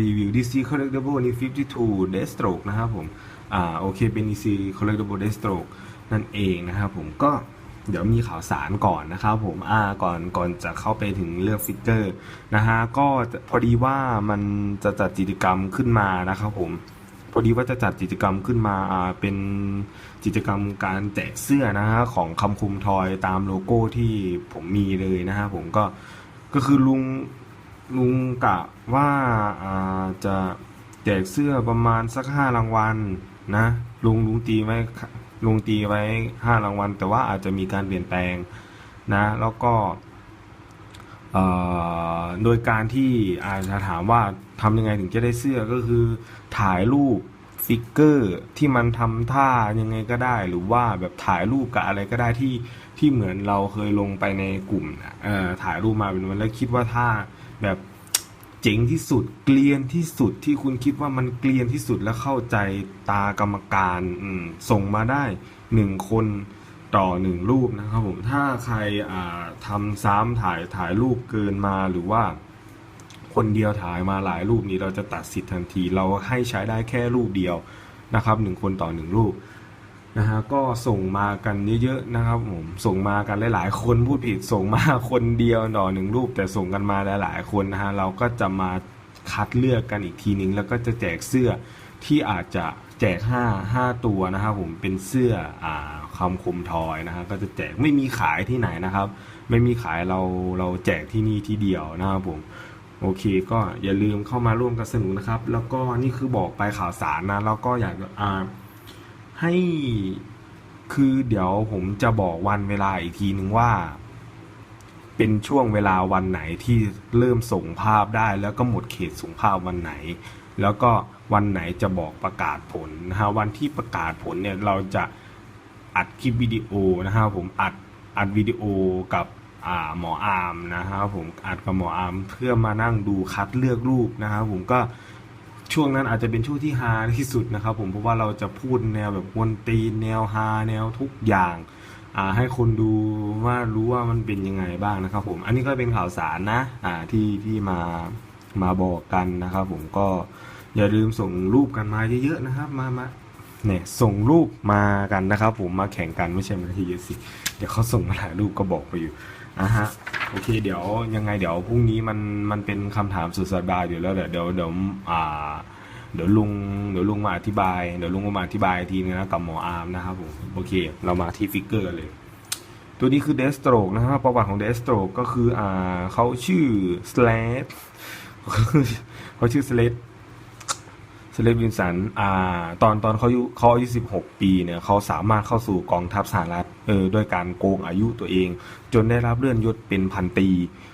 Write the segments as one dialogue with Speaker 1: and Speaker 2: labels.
Speaker 1: รีวิว DC Collectible นี่52 Deathstroke นะครับผม อ่า โอเค เป็น DC Collectible Deathstroke นั่นเองนะครับผม ก็เดี๋ยวมีข่าวสารก่อนนะครับผม อ่า ก่อน ก่อนจะเข้าไปถึงเรื่องฟิกเกอร์นะฮะ ก็พอดีว่ามันจะจัดกิจกรรมขึ้นมานะครับผม พอดีว่าจะจัดกิจกรรมขึ้นมา อ่า เป็นกิจกรรมการแจกเสื้อนะฮะของคำคุมทอยตามโลโก้ที่ผมมีเลยนะฮะผมก็ ก็คือลุง ลุงกะว่าอาจะแจกเสื้อประมาณสักห้ารางวัลนะลุงลุงตีไว้ลุงตีไว้ห้ารางวัล แต่ว่าอาจจะมีการเปลี่ยนแปลงนะแล้วก็โดยการที่อาจจะถามว่าทำยังไงถึงจะได้เสื้อก็คือถ่ายรูปฟิกเกอร์ที่มันทำท่ายังไงก็ได้ หรือว่าแบบถ่ายรูปกับอะไรก็ได้ที่ที่เหมือนเราเคยลงไปในกลุ่มนะถ่ายรูปมาเป็นวันแล้วคิดว่าท่า แบบเจ๋งที่สุดเกลียนที่สุดที่คุณคิดว่ามันเกลียนที่สุดและเข้าใจตากรรมการส่งมาได้หนึ่งคนต่อหนึ่งรูปนะครับผมถ้าใครทำซ้ำถ่ายถ่ายรูปเกินมาหรือว่า คนเดียวถ่ายมาหลายรูปนี้เราจะตัดสิทธิ์ทันที เราให้ใช้ได้แค่รูปเดียวนะครับหนึ่งคนต่อหนึ่งรูป นะฮะก็ส่งมากันเยอะๆนะครับผมส่งมากันหลายๆ คนพูดผิดส่งมาคนเดียวต่อหนึ่งรูป แต่ส่งกันมาหลายๆคนนะฮะเราก็จะมาคัดเลือกกันอีกทีนึง แล้วก็จะแจกเสื้อที่อาจจะแจกห้าห้าตัวนะครับผมเป็นเสื้ออ่าคำคมทอยนะฮะก็จะแจกไม่มีขายที่ไหนนะครับ ไม่มีขายเราเราแจกที่นี่ที่เดียวนะครับผมโอเคก็อย่าลืมเข้ามาร่วมกันสนุกนะครับ แล้วก็นี่คือบอกไปข่าวสารนะแล้วก็อยากอ่า ให้คือเดี๋ยวผมจะบอกวันเวลาอีกทีนึงว่า เป็นช่วงเวลาวันไหนที่เริ่มส่งภาพได้ แล้วก็หมดเขตส่งภาพวันไหน แล้วก็วันไหนจะบอกประกาศผลนะฮะวันที่ประกาศผลเนี่ยเราจะอัดคลิปวิดีโอนะครับผมอัดอัดวิดีโอกับหมออาร์มนะครับผมอัดกับหมออาร์มเพื่อมานั่งดูคัดเลือกรูปนะครับผมก็ ช่วงนั้นอาจจะเป็นช่วงที่ฮาที่สุดนะครับ ผมเพราะว่าเราจะพูดแนวแบบวนตีนแนวฮาแนวทุกอย่างอ่าให้คนดูว่ารู้ว่ามันเป็นยังไงบ้างนะครับ ผม อันนี้ก็เป็นข่าวสารนะอ่าที่ที่มามาบอกกันนะครับ ผมก็อย่าลืมส่งรูปกันมาเยอะๆนะครับ มามาเนี่ยส่งรูปมากันนะครับ ผมมาแข่งกันไม่ใช่มาที่เยอะสิเดี๋ยวเขาส่งมาหลายรูปก็บอกไปอยู่ อะฮะโอเค เดี๋ยวยังไงเดี๋ยวพรุ่งนี้มันมันเป็นคำถามสุดสัปดาห์อยู่แล้วเดี๋ยวเดี๋ยวเดี๋ยวอ่า เดี๋ยวลุงเดี๋ยวลุงมาอธิบายเดี๋ยวลุงมาอธิบายทีนึงนะกับหมออาร์มนะครับผมโอเค เรามาที่ฟิกเกอร์กันเลย ตัวนี้คือเดสโตรกนะครับประวัติของเดสโตรกก็คืออ่าเขาชื่อสเลดเขาชื่อสเลด เลดวินสันอ่าตอนตอนเขาอายุเขาอายุสิบหกปีเนี่ยเขาสามารถเข้าสู่กองทัพสหรัฐเออด้วยการโกงอายุตัวเอง จนได้รับเลื่อนยศเป็นพันตรี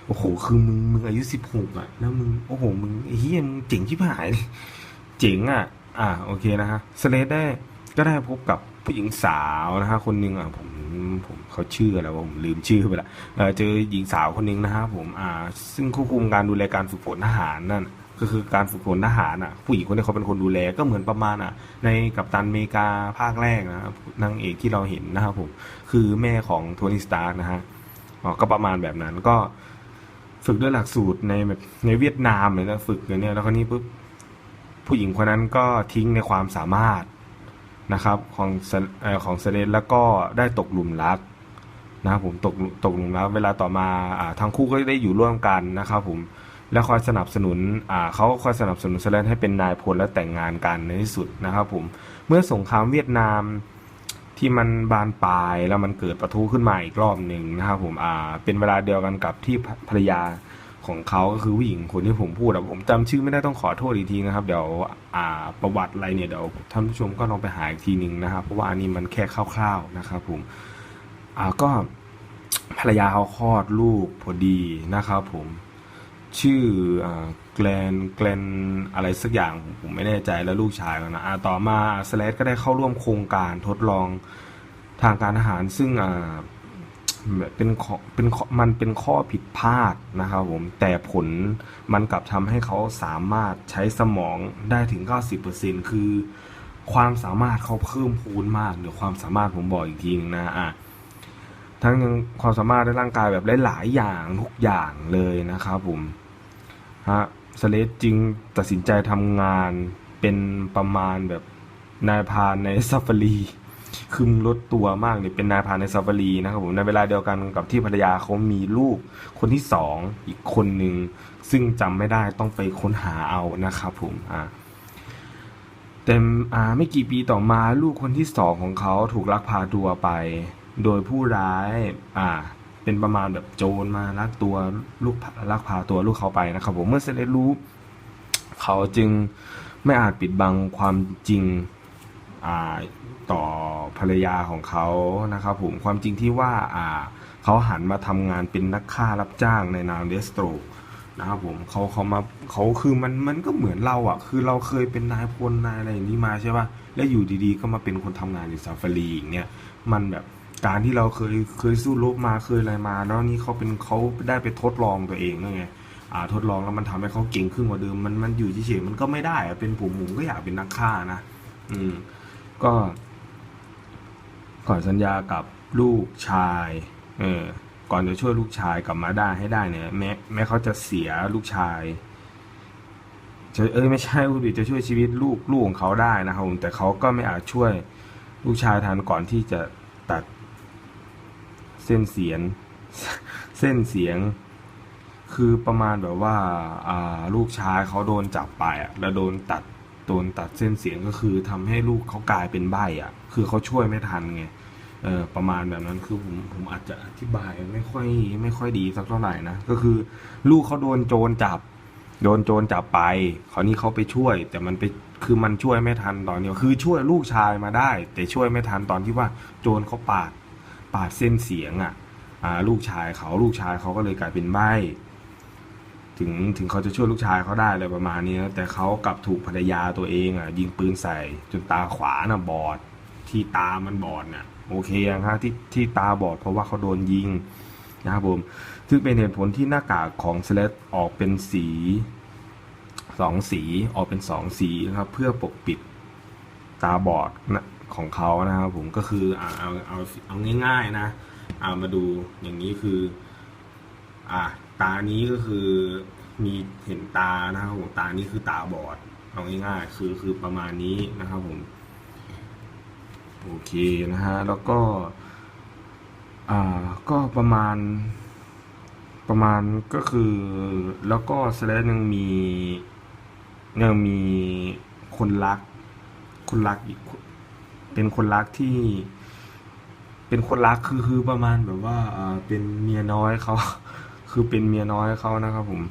Speaker 1: โอ้โหคือมึงมึงอายุสิบหกอะ แล้วมึงโอ้โหมึงเฮียมึงเจ๋งชิบหายเจ๋งอะ อ่าโอเคนะฮะสเลดได้ก็ได้พบกับผู้หญิงสาวนะฮะคนหนึ่งอะผมผมเขาชื่ออะไรวะผมลืมชื่อไปละเออเจอหญิงสาวคนหนึ่งนะฮะผมอ่า ซึ่งควบคุมการดูแลการฝึกฝนทหารนั่น ก็คือการฝึกฝนทหารอะ ผู้หญิงคนนี้เขาเป็นคนดูแลก็เหมือนประมาณอะ ในกัปตันอเมริกาภาคแรกนะครับนางเอกที่เราเห็นนะครับผมคือแม่ของโทนี่สตาร์กนะฮะก็ประมาณแบบนั้นก็ฝึกด้วยหลักสูตรในแบบในเวียดนามเลยนะฝึกอย่างเนี้ยแล้วคราวนี้ปุ๊บผู้หญิงคนนั้นก็ทิ้งในความสามารถนะครับของอของเซเลนแล้วก็ได้ตกหลุมรักนะครับผมตกตกหลุมรักเวลาต่อมาอ่าทั้งคู่ก็ได้อยู่ร่วมกันนะครับผม และคอยสนับสนุนอ่าเขาคอยสนับสนุนเซเลนให้เป็นนายพลและแต่งงานกันในที่สุดนะครับผมเมื่อสงครามเวียดนามที่มันบานปลายแล้วมันเกิดประทุขึ้นมาอีกรอบหนึ่งนะครับผมอ่าเป็นเวลาเดียวกันกับที่ภรรยาของเขาก็คือผู้หญิงคนที่ผมพูดอะผมจำชื่อไม่ได้ต้องขอโทษอีกทีนะครับ เดี๋ยวอ่าประวัติอะไรเนี่ยเดี๋ยวท่านผู้ชมก็ลองไปหาอีกทีหนึ่งนะครับ เพราะว่าอันนี้มันแค่คร่าวๆนะครับผมอ่าก็ภรรยาเขาคลอดลูกพอดีนะครับผม ชื่อแกลนแกลนอะไรสักอย่างผมไม่แน่ใจแล้วลูกชายเขานะต่อมาสเลดก็ได้เข้าร่วมโครงการทดลองทางการทหารซึ่งเป็นเป็นมันเป็นข้อผิดพลาดนะครับผมแต่ผลมันกลับทำให้เขาสามารถใช้สมองได้ถึง 90%คือความสามารถเขาเพิ่มพูนมากหรือความสามารถผมบอกอีกทีนึงนะอะทั้งยังความสามารถในร่างกายแบบหลายๆอย่างทุกอย่างเลยนะครับผม ฮะสเลดจึงตัดสินใจทำงานเป็นประมาณแบบนายพานในซัฟารีคือมึงลดตัวมากเนี่ยเป็นนายพานในซัฟฟารีนะครับผมในเวลาเดียวกันกับที่ภรรยาเขามีลูกคนที่สองอีกคนหนึ่งซึ่งจำไม่ได้ต้องไปค้นหาเอานะครับผมอ่าแต่อ่าไม่กี่ปีต่อมาลูกคนที่สองของเขาถูกลักพาตัวไป โดยผู้ร้ายอ่า เป็นประมาณแบบโจรมาลักตัวลูกลักพาตัวลูกเขาไปนะครับ ผมเมื่อเซเลสรู้ เขาจึงไม่อาจปิดบังความจริงต่อภรรยาของเขานะครับผมความจริงที่ว่าเขาหันมาทำงานเป็นนักฆ่ารับจ้างในนามเดสโตรนะครับผมเขาเขามาเขาคือมันมันก็เหมือนเราอะ คือเราเคยเป็นนายพลนายอะไรอย่างนี้มาใช่ป่ะแล้วอยู่ดีๆ ก็มาเป็นคนทำงานอยู่ซาฟารีอย่างเงี้ยมันแบบ การที่เราเคยเคยสู้รบมาเคยอะไรมา แล้วนี่เขาเป็นเขาได้ไปทดลองตัวเองด้วยไงอ่าทดลองแล้วมันทำให้เขาเก่งขึ้นกว่าเดิมมันมันอยู่เฉยๆมันก็ไม่ได้เป็นผมผมก็อยากเป็นนักฆ่านะอืมก็ก่อนสัญญากับลูกชายเออก่อนจะช่วยลูกชายกลับมาได้ให้ได้เนี่ยแม้แม้เขาจะเสียลูกชายจะเออไม่ใช่คุณดิจะช่วยชีวิตลูกลูกของเขาได้นะครับแต่เขาก็ไม่อาจช่วยลูกชายทันก่อนที่จะตัด เส้นเสียง เส้นเสียง คือประมาณแบบว่าอ่าลูกชายเขาโดนจับไปอะแล้วโดนตัดโดนตัดเส้นเสียงก็คือทำให้ลูกเขากลายเป็นใบอะ คือเขาช่วยไม่ทันไงเออประมาณแบบนั้นคือผมผมอาจจะอธิบายไม่ค่อยไม่ค่อยดีสักเท่าไหร่นะก็คือ ลูกเขาโดนโจรจับ โดนโจรจับไปคราวนี้เขาไปช่วย แต่มันไปคือมันช่วยไม่ทันตอนนี้คือช่วยลูกชายมาได้ แต่ช่วยไม่ทันตอนที่ว่าโจรเขาปาด ปาดเส้นเสียงอะอ่าลูกชายเขาลูกชายเขาก็เลยกลายเป็นใบถึงถึงเขาจะช่วยลูกชายเขาได้อะไรประมาณนี้นะแต่เขากลับถูกภรรยาตัวเองอะ ยิงปืนใส่จนตาขวาน่ะบอด ที่ตามันบอดน่ะ โอเคยังฮะที่ที่ตาบอดเพราะว่าเขาโดนยิงนะครับผมซึ่งเป็นเหตุผลที่หน้ากากของสเลตออกเป็นสีสองสีออกเป็นสองสีนะครับ เพื่อปกปิดตาบอดนะ ของเขานะครับผมก็คืออ่าเอาเอาเอาง่าย ๆ นะเอามาดูอย่างนี้คือ อะตานี้ก็คือมีเห็นตานะครับผมตานี้คือตาบอดเอาง่ายๆคือคือประมาณนี้นะครับผมโอเคนะฮะแล้วก็ อ่าก็ประมาณ ประมาณก็คือ แล้วก็สเลดยังมียังมีคนรัก คนรักอีก เป็นคนรักที่ เป็นคนรักคือคือประมาณแบบว่าเป็นเมียน้อยเขาคือเป็นเมียน้อยเขานะครับผม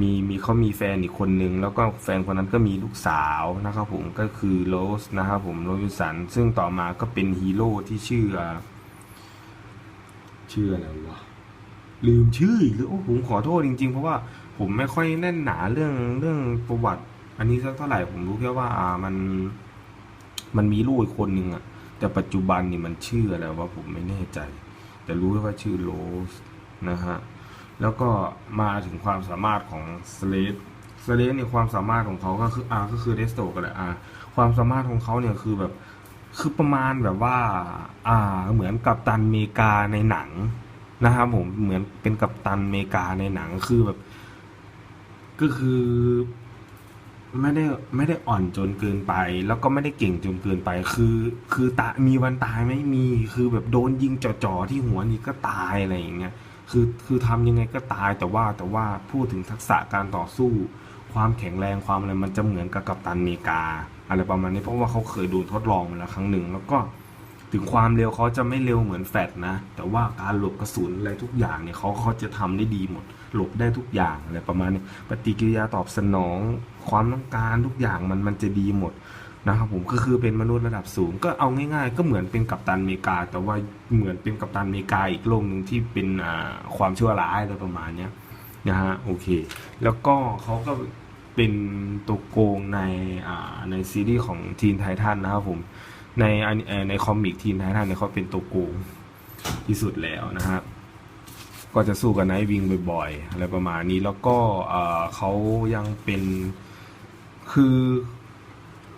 Speaker 1: มีมีเขามีแฟนอีกคนนึง แล้วก็แฟนคนนั้นก็มีลูกสาวนะครับผมก็คือโรสนะครับผมโรบิสัน ซึ่งต่อมาก็เป็นฮีโร่ที่ชื่อชื่ออะไรวะลืมชื่ออีกแล้วโอ้ผมขอโทษจริง ๆ เพราะว่าผมไม่ค่อยแน่นหนาเรื่องเรื่องประวัติ อันนี้สักเท่าไหร่ผมรู้แค่ว่า อ่ามัน มันมีลูกอีกคนนึงอะแต่ปัจจุบันนี่มันชื่ออะไรวะผมไม่แน่ใจ แต่รู้แค่ว่าชื่อโรสนะฮะแล้วก็มาถึงความสามารถของสเลดสเลดเนี่ยความสามารถของเขาก็คืออาก็คือเดสโตกันแหละอาความสามารถของเขาเนี่ยคือแบบคือประมาณแบบว่า อ่า เหมือนกับตันเมกาในหนังนะครับผมเหมือนเป็นกัปตันเมกาในหนังคือแบบ ก็คือ ไม่ได้ไม่ได้อ่อนจนเกินไป แล้วก็ไม่ได้เก่งจนเกินไป คือ คือตามีวันตายไหม่มีคือแบบโดนยิงจ่อๆที่หัวนี่ก็ตายอะไรอย่างเงี้ยคือคือทำยังไงก็ตายแต่ว่าแต่ว่าพูดถึงทักษะการต่อสู้ ความแข็งแรงความอะไรมันจะเหมือนกับกัปตันอเมริกา อะไรประมาณนี้เพราะว่าเขาเคยโดนทดลองมาแล้วครั้งหนึ่ง แล้วก็ ถึงความเร็วเขาจะไม่เร็วเหมือนแฟดนะ แต่ว่าการหลบกระสุนอะไรทุกอย่างเนี่ยเขาเขาจะทำได้ดีหมด หลบได้ทุกอย่างอะไรประมาณนี้ปฏิกิริยาตอบสนอง ความต้องการทุกอย่างมันมันจะดีหมดนะครับผมก็คือเป็นมนุษย์ระดับสูง ก็เอาง่าย ๆ ก็เหมือนเป็นกัปตันอเมริกา แต่ว่าเหมือนเป็นกัปตันอเมริกาอีกโลกหนึ่งที่เป็นอ่าความชั่วร้ายอะไรประมาณนี้นะฮะโอเค แล้วก็เขาก็เป็นตัวโกงในอ่าในซีรีส์ของทีนไททันนะครับผม ในในคอมิกทีนไททันเนี่ยเขาเป็นตัวโกงที่สุดแล้วนะครับก็จะสู้กับไนท์วิงบ่อยๆอะไรประมาณนี้แล้วก็เขายังเป็นคือ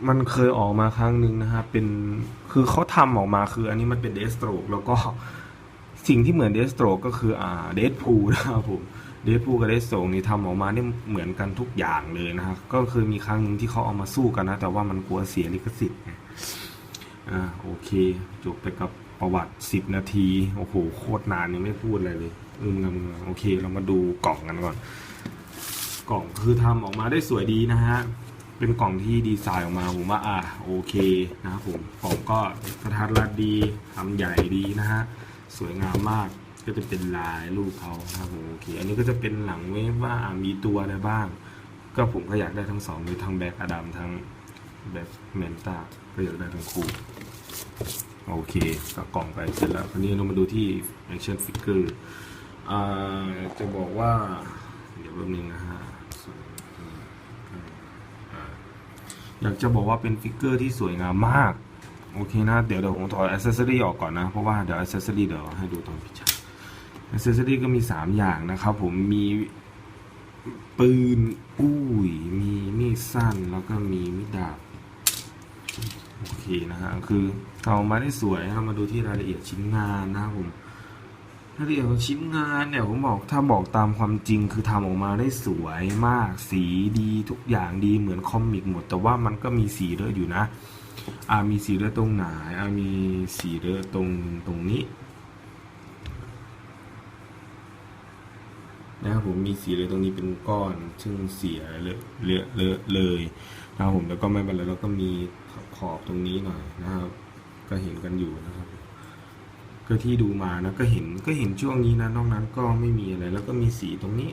Speaker 1: มันเคยออกมาครั้งหนึ่งนะครับเป็นคือเขาทำออกมาคืออันนี้มันเป็นเดสโตรกแล้วก็สิ่งที่เหมือนเดสโตรกก็คืออ่าเดดพูนะครับผมเดฟพูกับเดสโซนี่ทำออกมาเนี่ยเหมือนกันทุกอย่างเลยนะฮะก็คือมีครั้งหนึ่งที่เขาเอามาสู้กันนะ แต่ว่ามันกลัวเสียลิขสิทธิ์ อ่าโอเค จบไปกับประวัติ 10 นาที โอ้โห โคตรนานยังไม่พูดอะไรเลยอืมงำโอเค เรามาดูกล่องกันก่อน กล่องคือทำออกมาได้สวยดีนะฮะ เป็นกล่องที่ดีไซน์ออกมาผมว่าอะโอเคนะครับผม กล่องก็กระทัดรัดดีทำใหญ่ดีนะฮะ สวยงามมากก็จะเป็นลายรูปเขานะครับผมโอเค อันนี้ก็จะเป็นหลังเวฟว่ามีตัวอะไรบ้าง ก็ผมก็อยากได้ทั้งสองเลยทั้งแบ็กอดัมทั้งแบ็กเมนตาก็อยากได้ทั้งคู่ โอเคก็กล่องไปเสร็จแล้วคราวนี้เรามาดูที่ action figure อ่าจะบอกว่า เดี๋ยวแป๊บนึงนะฮะอยากจะบอกว่าเป็นฟิกเกอร์ที่สวยงามมาก โอเคนะ เดี๋ยวเดี๋ยวผมถอดอ c เซ s ซอรี่ออกก่อนนะ เพราะว่าเดี๋ยวอ c เซ s ซอรี่เดี๋ยวให้ดูตอนพิจารอ c เซ s ซอรี่ก็มี 3 อย่างนะครับผมมีปืน อุ้ย มีมีดสั้นแล้วก็มีมีดดาบ โอเคนะฮะคือเอามาได้สวยเรามาดูที่รายละเอียดชิ้นงานนะครับผมรายละเอียดของชิ้นงานเนี่ยผมบอกถ้าบอกตามความจริงคือทำออกมาได้สวยมากสีดีทุกอย่างดีเหมือนคอมิกหมด แต่ว่ามันก็มีสีเลอะอยู่นะอ่ามีสีเลอะตรงไหนอ่ามีสีเลอะตรงตรงนี้นะครับผมมีสีเลอะตรงนี้เป็นก้อน ซึ่งเสียเลอะเลอะเลอะเลยนะครับผมแล้วก็ไม่เป็นไรแล้วก็มี ขอบตรงนี้หน่อยนะครับ ก็เห็นกันอยู่นะครับ ก็ที่ดูมานะก็เห็นก็เห็นช่วงนี้นะนอกนั้นก็ไม่มีอะไร แล้วก็มีสีตรงนี้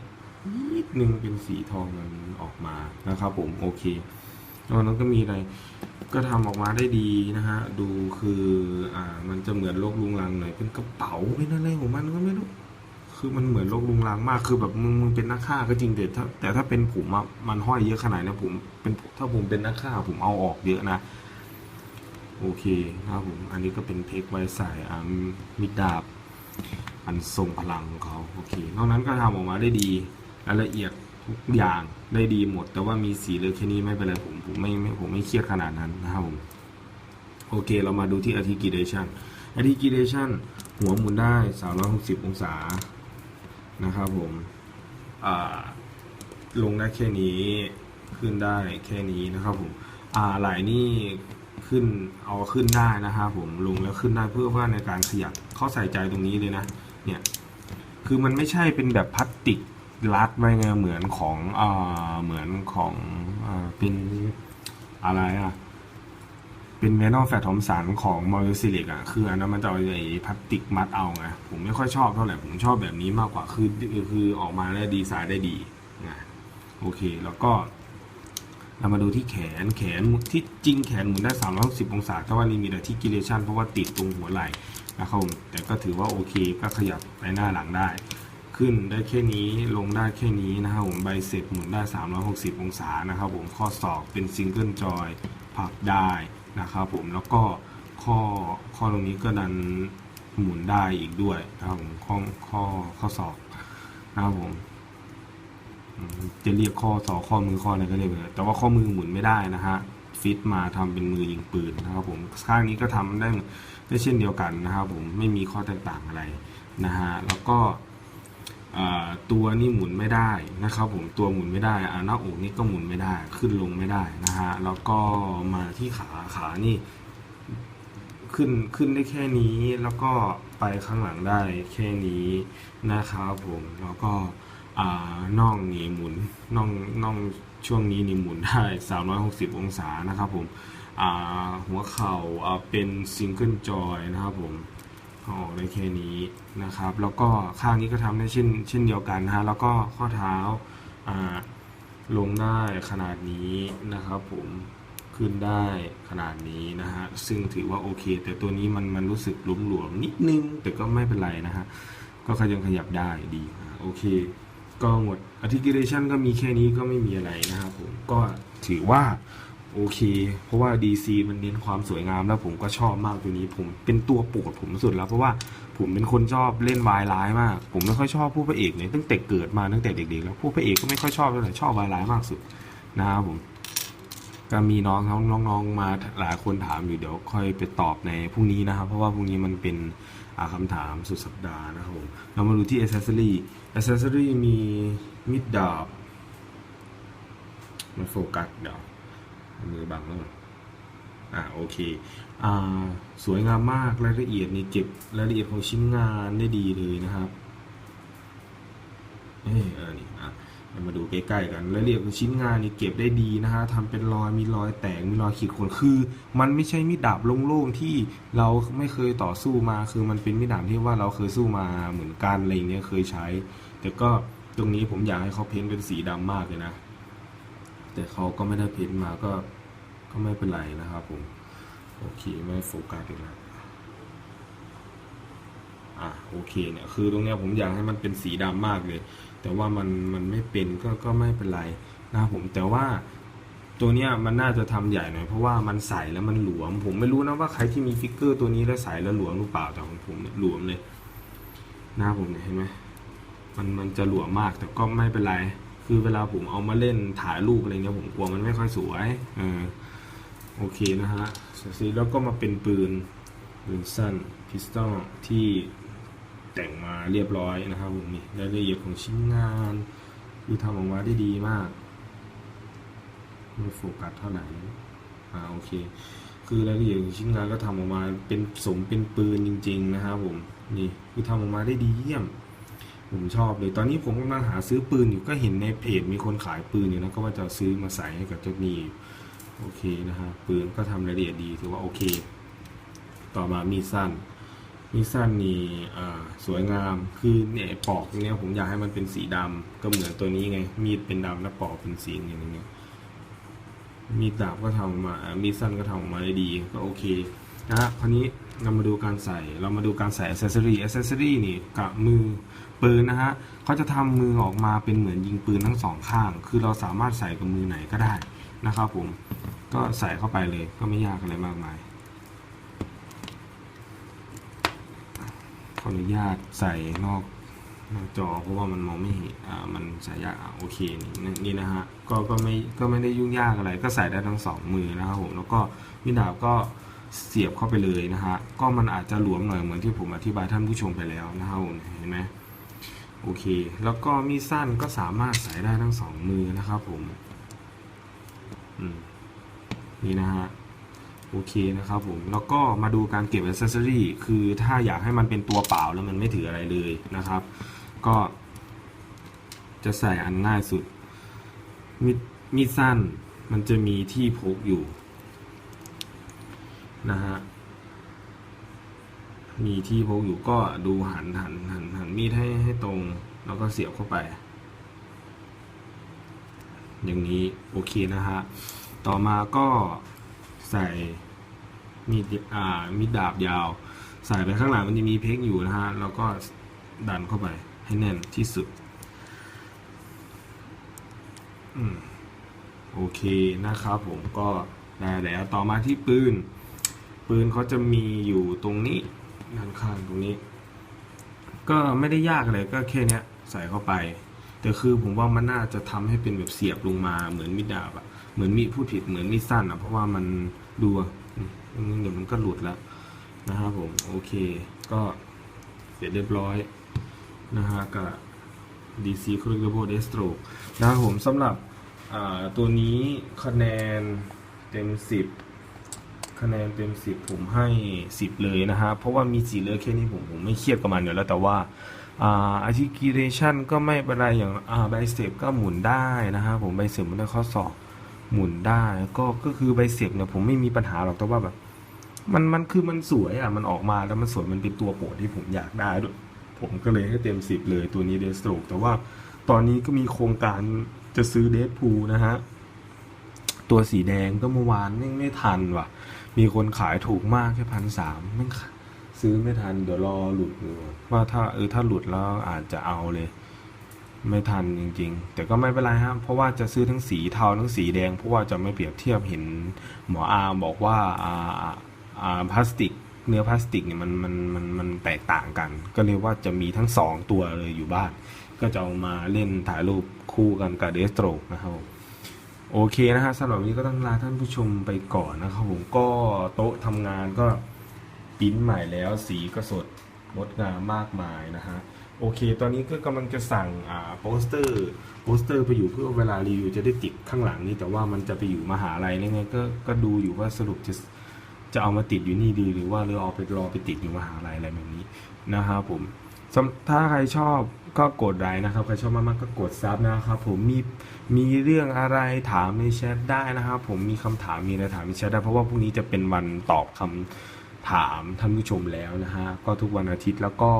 Speaker 1: นิดนึงเป็นสีทองมันออกมานะครับผมโอเคนอกนั้นก็มีอะไร ก็ทำออกมาได้ดีนะฮะดูคืออ่ามันจะเหมือนโลกลุงลังหน่อยเป็นกระเป๋าเป็นอะไรของมันก็ไม่รู้ คือมันเหมือนโลกลุงลังมากคือแบบมึงมึงเป็นนักฆ่าก็จริงแต่ถ้าแต่ถ้าเป็นผมอะมันห้อยเยอะขนาดนี้ผมเป็นถ้าผมเป็นนักฆ่าผมเอาออกเยอะนะ โอเคนะครับผมอันนี้ก็เป็นเพกไว้ใส่อ่ามิดดาบ อันทรงพลังของเขาโอเคนอกนั้นก็ทำออกมาได้ดีรายละเอียดทุกอย่างได้ดีหมด แต่ว่ามีสีเหลยแค่นี้ไม่เป็นไรผมผมไม่ไม่ผมไม่เครียดขนาดนั้นนะครับผมโอเค เรามาดูที่ articulation articulation หัวหมุนได้ 360 องศา นะครับผมลงได้แค่นี้ขึ้นได้แค่นี้นะครับผมอ่าไหล่นี่ขึ้นเอาขึ้นได้นะครับผมลงแล้วขึ้นได้เพื่อว่าในการขยับเขาใส่ใจตรงนี้เลยนะเนี่ยคือมันไม่ใช่เป็นแบบพลาสติกรัดไว้ไงเหมือนของอเหมือนของอเป็นอะไรอะ เป็นเมนอลแฟตทอมสันของมอริซิลิกอะคืออันนั้นมันจะเอาไอ้พลาสติกมัดเอาไงผมไม่ค่อยชอบเท่าไหร่ผมชอบแบบนี้มากกว่าคือคือออกมาแล้วดีไซน์ได้ดีนะโอเคแล้วก็เรามาดูที่แขนแขนที่จริงแขนหมุนได้360องศาแต่ว่าลิมิตที่กิเลชันเพราะว่าติดตรงหัวไหล่นะครับผมแต่ก็ถือว่าโอเคก็ขยับไปหน้าหลังได้ ขึ้นได้แค่นี้ลงได้แค่นี้นะครับผมใบเสร็จหมุนได้ 360 องศานะครับผมข้อศอกเป็นซิงเกิลจอยพับได้ นะครับผมแล้วก็ข้อข้อตรงนี้ก็ดันหมุนได้อีกด้วยนะครับผมข้อข้อข้อศอกนะครับผมจะเรียกข้อศอกข้อมือข้ออะไรก็เรียกไปเลยแต่ว่าข้อมือหมุนไม่ได้นะฮะฟิตมาทำเป็นมือยิงปืนนะครับผมข้างนี้ก็ทำได้ได้เช่นเดียวกันนะครับผมไม่มีข้อแตกต่างอะไรนะฮะแล้วก็ ตัวนี่หมุนไม่ได้นะครับผมตัวหมุนไม่ได้อาหน้าอกนี่ก็หมุนไม่ได้ขึ้นลงไม่ได้นะฮะแล้วก็มาที่ขาขานี่ ขึ้นขึ้นได้แค่นี้แล้วก็ไปข้างหลังได้แค่นี้นะครับผมแล้วก็น่องนี่หมุนน่องน่องช่วงนี้นี่หมุนได้360 องศานะครับผมหัวเข่าเป็นซิงเกิลจอยนะครับผม เอาออกได้แค่นี้นะครับ แล้วก็ข้างนี้ก็ทำได้เช่น เช่นเดียวกันนะฮะแล้วก็ข้อเท้าอ่าลงได้ขนาดนี้นะครับ ผมขึ้นได้ขนาดนี้นะฮะซึ่งถือว่าโอเค แต่ตัวนี้มันมันรู้สึกหลวมๆนิดนึง แต่ก็ไม่เป็นไรนะฮะก็ขยังขยับได้ดีโอเค ก็หมด articulation ก็มีแค่นี้ก็ไม่มีอะไรนะครับผมก็ถือว่า โอเค เพราะว่า DC มันเน้นความสวยงามแล้วผมก็ชอบมากตัวนี้ ผมเป็นตัวโปรดผมสุดแล้วเพราะว่าผมเป็นคนชอบเล่นวายร้ายมาก ผมไม่ค่อยชอบผู้พระเอกเลยตั้งแต่เกิดมาตั้งแต่เด็กๆแล้วผู้พระเอกก็ไม่ค่อยชอบเท่าไหร่ชอบวายร้ายมากสุดนะครับผมก็มีน้องน้องๆมาหลายคนถามอยู่เดี๋ยวค่อยไปตอบในพรุ่งนี้นะครับ เพราะว่าพรุ่งนี้มันเป็นอ่าคำถามสุดสัปดาห์นะครับผมเรามาดูที่ accessory accessory มีมิดดาบมันโฟกัสเดี๋ยว มือบังแล้วกันอ่าโอเคอ่าสวยงามมากรายละเอียดนี่เก็บรายละเอียดของชิ้นงานได้ดีเลยนะครับเออเออนี่อะมาดูใกล้ๆกันรายละเอียดของชิ้นงานนี่เก็บได้ดีนะฮะทำเป็นรอยมีรอยแตกมีรอยขีดข่วนคือ มันไม่ใช่มีดดาบโล่งๆที่เราไม่เคยต่อสู้มา คือมันเป็นมีดดาบที่ว่าเราเคยสู้มาเหมือนกันอะไรเงี้ยเคยใช้ แต่ก็ตรงนี้ผมอยากให้เขาเพ้นเป็นสีดำมากเลยนะ แต่เขาก็ไม่ได้พ้นท์มาก็ก็ไม่เป็นไรนะครับผม โอเคไม่โฟกัสอีกแล้วอะโอเคเนี่ยคือตรงเนี้ยผมอยากให้มันเป็นสีดำมากเลย แต่ว่ามันมันไม่เป็นก็ก็ไม่เป็นไรนะครับผมแต่ว่าตัวเนี้ยมันน่าจะทำใหญ่หน่อยเพราะว่ามันใสแล้วมันหลวม ผมไม่รู้นะว่าใครที่มีฟิกเกอร์ตัวนี้แล้วใสแล้วหลวมหรือเปล่าแต่ของผมเนี่ยหลวมเลยนะครับผมเนี่ยเห็นไหมมันมันจะหลวมมากแต่ก็ไม่เป็นไร คือเวลาผมเอามาเล่นถ่ายรูปอะไรเงี้ยผมกลัวมันไม่ค่อยสวยเออโอเคนะฮะสร็จสิ้นแล้วก็มาเป็นปืนปืนสั้นพิสตอลที่แต่งมาเรียบร้อยนะครับผมนี่รายละเอียดของชิ้นงาน คือทำออกมาได้ดีมากไม่โฟกัสเท่าไหร่อ่าโอเค คือรายละเอียดของชิ้นงานก็ทำออกมาเป็นสมเป็นปืนจริง ๆ นะครับผมนี่คือทำออกมาได้ดีเยี่ยม ผมชอบเลยตอนนี้ผมกำลังหาซื้อปืนอยู่ก็เห็นในเพจมีคนขายปืนอยู่นะก็ว่าจะซื้อมาใส่ให้กับเจ้านีโอเคนะฮะปืนก็ทำรายละเอียดดีถือว่าโอเค ต่อมามีสั้นมีสั้นนี่สวยงามคือเนี่ยปอกเนี้ยผมอยากให้มันเป็นสีดำก็เหมือนตัวนี้ไง มีดเป็นดำแล้วปอกเป็นสีอย่างเงี้ยมีดดาบก็ทำออกมา มีสั้นก็ทำออกมาได้ดีก็โอเคนะฮะคราวนี้เรามาดูการใส่ เรามาดูการใส่อ c เซ s ซอรี่อ c เซ s ซอรี่นี่กับมือ ปืนนะฮะเขาจะทำมือออกมาเป็นเหมือนยิงปืนทั้งสองข้าง คือเราสามารถใส่กับมือไหนก็ได้นะครับผมก็ใส่เข้าไปเลยก็ไม่ยากอะไรมากมายขออนุญาตใส่นอกนอกจอเพราะว่ามันมองไม่เห็นอ่ามันใส่ยากอะโอเคนี่นี่นะฮะก็ก็ไม่ก็ไม่ได้ยุ่งยากอะไร ก็ใส่ได้ทั้งสองมือนะครับผมแล้วก็มีดดาบก็เสียบเข้าไปเลยนะฮะก็มันอาจจะหลวมหน่อยเหมือนที่ผมอธิบายท่านผู้ชมไปแล้วนะครับผมเห็นไหม โอเค แล้วก็มีสั้นก็สามารถใส่ได้ทั้งสองมือนะครับผมนี่นะฮะโอเคนะครับผมแล้วก็มาดูการเก็บอ c เซ s ซอรี่คือถ้าอยากให้มันเป็นตัวเปล่าแล้วมันไม่ถืออะไรเลยนะครับ ก็จะใส่อันง่ายสุดมีมีสั้นมันจะมีที่พกอยู่นะฮะ มีที่พกอยู่ก็ดูหันหันหันหันมีดให้ให้ตรง แล้วก็เสียบเข้าไป อย่างนี้โอเคนะฮะ ต่อมาก็ใส่มีดอ่ามีดดาบยาว ใส่ไปข้างหลังมันจะมีเพกอยู่นะฮะ แล้วก็ดันเข้าไปให้แน่นที่สุด อืมโอเคนะครับผมก็ได้แล้วต่อมาที่ปืน ปืนเขาจะมีอยู่ตรงนี้ ด้านข้างตรงนี้ ก็ไม่ได้ยากเลยก็แค่เนี้ยใส่เข้าไป แต่คือผมว่ามันน่าจะทำให้เป็นแบบเสียบลงมาเหมือนมีดดาบอะเหมือนมีดพูดผิดเหมือนมีสั้นอะเพราะว่ามันดูอะนี่เดี๋ยวมันก็หลุดแล้วนะครับผมโอเค ก็เสร็จเรียบร้อยนะฮะกับ DC c o l l e c i b l e Deathstroke นะครับผมสำหรับตัวนี้คะแนนเต็ม 10 คะแนนเต็ม10ผมให้10เลยนะฮะเพราะว่ามีสีเหลือแค่นี้ผมผมไม่เครียดกับมันอยู่แล้วแต่ว่าอ่า articulation ก็ไม่เป็นไรอย่างอ่า bicep ก็หมุนได้นะฮะผม bicep มันได้ข้อศอกหมุนได้ก็ก็คือ bicep เนี่ยผมไม่มีปัญหาหรอกแต่ว่าแบบ มันมันคือมันสวยอะมันออกมาแล้วมันสวยมันเป็นตัวโปรดที่ผมอยากได้ด้วยผมก็เลยให้เต็มสิบเลยตัวนี้เดสโตรกแต่ว่าตอนนี้ก็มีโครงการจะซื้อเด p พูนะฮะตัวสีแดงก็เมื่อวานไม่ไม่ทันว่ะ มีคนขายถูกมากแค่พันสามไม่ซื้อไม่ทันเดี๋ยวรอหลุดอยู่ว่าถ้าเออถ้าหลุดแล้วอาจจะเอาเลย ไม่ทันจริง ๆ แต่ก็ไม่เป็นไรฮะเพราะว่าจะซื้อทั้งสีเทาทั้งสีแดง เพราะว่าจะไม่เปรียบเทียบเห็นหมออาบอกว่าอ่าอ่าพลาสติกเนื้อพลาสติกเนี่ยมันมันมันมันแตกต่างกัน ก็เรียกว่าจะมีทั้งสองตัวเลยอยู่บ้าน ก็จะเอามาเล่นถ่ายรูปคู่กันกับเดสโตรกนะครับ โอเคนะฮะสำหรับวันนี้ก็ต้องลาท่านผู้ชมไปก่อนนะครับผมก็โต๊ะทำงานก็ปิ้นใหม่แล้วสีก็สดงดงามมากมายนะฮะโอเค ตอนนี้ก็กำลังจะสั่งอ่าโปสเตอร์โปสเตอร์ไปอยู่เพื่อเวลารีวิวจะได้ติดข้างหลังนี่แต่ว่ามันจะไปอยู่มหาลัยนี่ไงก็ก็ดูอยู่ว่าสรุปจะจะเอามาติดอยู่นี่ดีหรือว่าหรือเอาไปรอไปติดอยู่มหาลัยอะไรแบบนี้นะครับผมถ้าใครชอบ ก็กดไลค์นะครับใครชอบมากๆก็กดซับนะครับผมมีมีเรื่องอะไรถามในแชทได้นะครับผมมีคำถามมีอะไรถามในแชทได้เพราะว่าพรุ่งนี้จะเป็นวันตอบคำถามท่านผู้ชมแล้วนะฮะก็ทุกวันอาทิตย์แล้วก็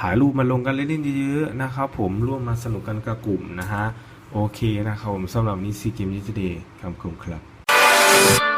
Speaker 1: ถ่ายรูปมาลงกันเล่นๆเยอะๆนะครับผมร่วมมาสนุกกันกับกลุ่มนะฮะโอเคนะครับผมสำหรับนี้ซีเกมยิสเดย์คำคมครับ